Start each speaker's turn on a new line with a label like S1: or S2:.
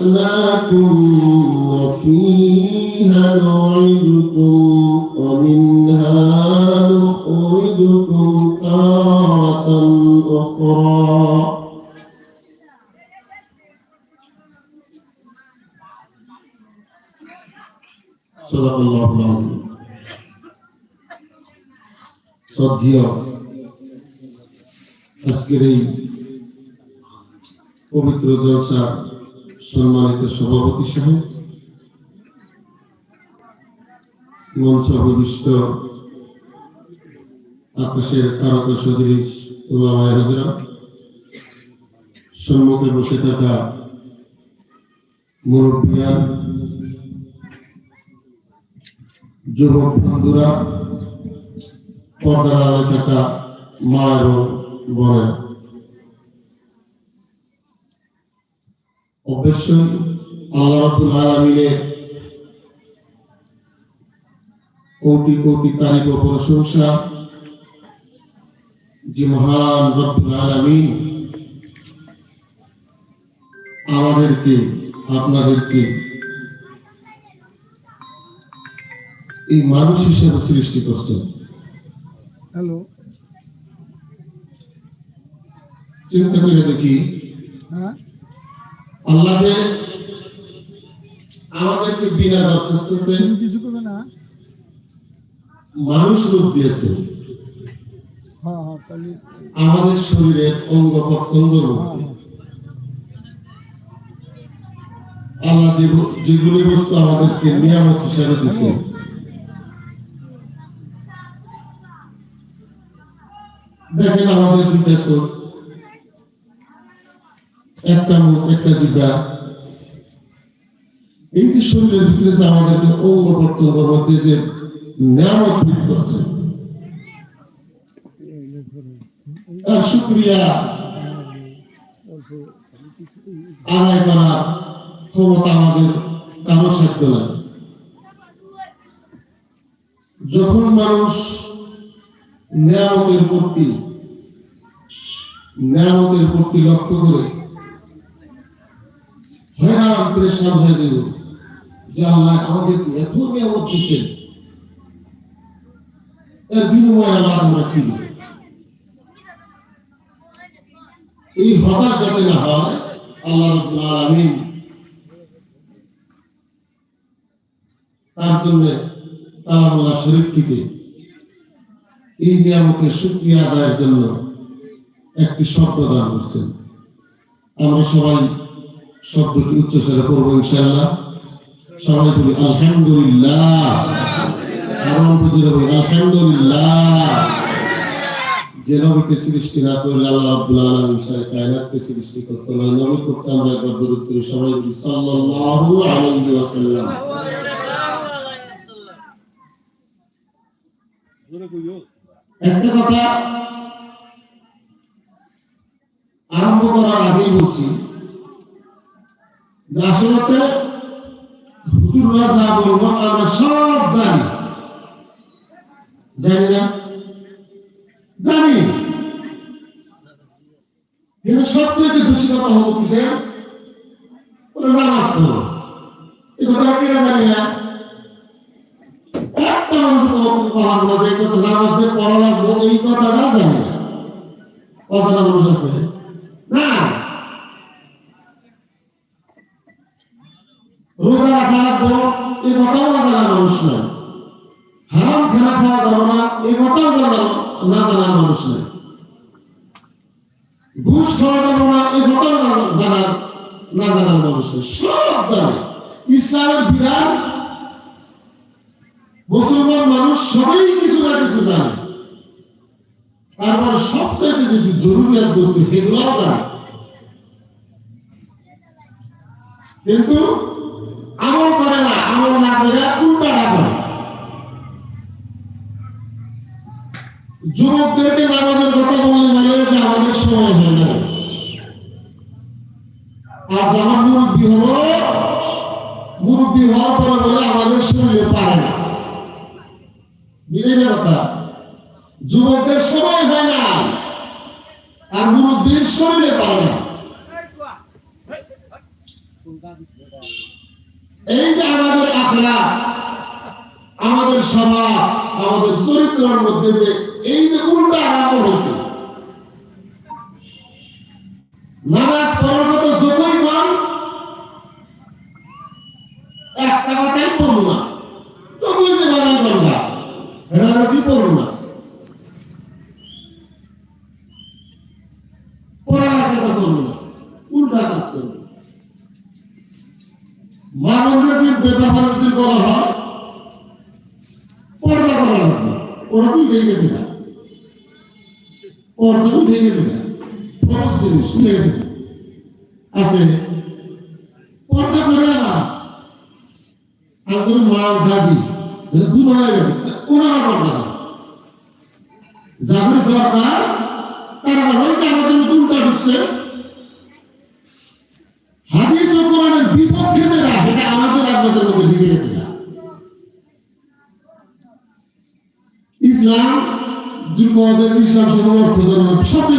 S1: لكم وفيها نعيدكم ومنها نخرجكم تارة أخرى صدق الله العظيم শ্রদ্ধেয় আজকের এই পবিত্র জলসা সম্মানিত সভাপতি সাহেব মঞ্চ অভিষ্ট আকাশের তারকা সদৃশ উলামায়ে হাজরা, সম্মুখে বসে থাকা মুরব্বিয়ান যুবক বন্ধুরা, পর্দার আড়ালে থাকা মা এবং বোনেরা। অবশ্যই আল্লাহ রাব্বুল আলামিনের কোটি কোটি তারিফ ও প্রশংসা যে মহান রব্বুল আলামিন আমাদেরকে আপনাদেরকে এই মানুষ হিসেবে সৃষ্টি করছেন
S2: হ্যালো।
S1: চিন্তা করে দেখি।
S2: হ্যাঁ।
S1: আল্লাহ আমাদেরকে বিনা দরখাস্ততে মানুষ রূপ আমাদের শরীরের অঙ্গ প্রত্যঙ্গ আল্লাহ যেগুলি বস্তু আমাদেরকে নিয়ামত হিসাবে দিছে দেখেন আমাদের দুইটা চোখ। একটা মুখ, একটা এই যে শরীরের ভিতরে যে আমাদেরকে অঙ্গ প্রত্যঙ্গের মধ্যে যে নিয়ামত করছে। করার ক্ষমতা আমাদের কারও সাধ্য নাই। যখন মানুষ নিয়ামতের প্রতি নিয়ামতের প্রতি লক্ষ্য করে হয়রান পরেশান হয়ে যাব যে আল্লাহ আমাদেরকে এত নিয়ামত দিচ্ছেন এর বিনিময়ে আল্লাহ আমরা কি দেব? এই হতাশ যাতে না হয়, আল্লাহ রব্বুল আলামিন তার জন্য কালামুল্লাহ শরীফ থেকে এই নিয়ামতের সুক্রিয়া আদায়ের জন্য একটি শব্দ দান করছেন। আমরা সবাই শব্দটি উচ্চস্বরে পড়ব ইনশাআল্লাহ। সবাই বলি আলহামদুলিল্লাহ। আরও বুঝে বলি আলহামদুলিল্লাহ। যে নবীকে সৃষ্টি না করলে আল্লাহ রাব্বুল আলামিন সারা কায়নাতকে সৃষ্টি করতে নয় নবী করতে আমরা একবার দরুদ করি সবাই বলি সাল্লাল্লাহু আলাইহি ওয়াসাল্লাম। একটা কথা আরম্ভ করার আগেই বলছি যে আসলে হুজুররা না? জানি। সবচেয়ে বেশি কথা হব কিসে নামাজ পড়ো। এই কথাটা কেনা জানি না? একটা মানুষ কথা নামাজ যে পড়া লাগবো, এই কথাটা জানি না। অজানা মানুষ আছে। না। রোজা রাখা লাগবো, এই কথাও জানা মানুষ নয় হারাম খানা খাওয়া যাবে না, এই কথাও জানা না জানার মানুষ নয় ঘুষ খাওয়া যাবে না, এই কথাও না জানার না জানার মানুষ নয় সব জানে। ইসলামের বিধান, মুসলমান মানুষ সবাই কিছু না কিছু জানে। তারপর সবচাইতে যদি জরুরিয়াত বস্তু, সেগুলাও জানে। কিন্তু আমল করে না আমল না যুবকদেরকে নামাজের কথা বললে বলে যে আমাদের সময় হয় না। আর যখন মুরব্বী হলো, মুরব্বী হওয়ার পরে বলে আমাদের শরীরে পারে না। মিলে কথা। যুবকদের সময় হয় না। আর মুরব্বীর শরীরে পারে না। আখলা আমাদের স্বভাব আমাদের চরিত্রের মধ্যে যে এই যে উল্টা আরম্ভ হয়েছে। নামাজ পড়ার মতো যতই পান একটা কথাই পড়ব না তো বুঝতে পারেন বাংলা এটা হলো কি পড়ব না পড়ালেখাটা করব না উল্টা কাজ করব মানবদের ব্যাপারে যদি বলা হয়, পর্দা করা লাগবে। ওরা উঠে গেছে না? পর্দা উঠে গেছে না। ফরজ জিনিস উঠে গেছে আছে। পর্দা করে না আমাদের মা দাদি যারা হয়ে গেছে। ওনারা পর্দা করে। যাদের দরকার, তারা হয়তো আমাদের উল্টা ঢুকছে। হাদিস ও কোরআনের বিপক্ষে আমাদের আপনাদের মধ্যে ঢুকে গেছে না? ইসলাম যুগ ইসলাম সর্ব অর্থ জন্ম সবই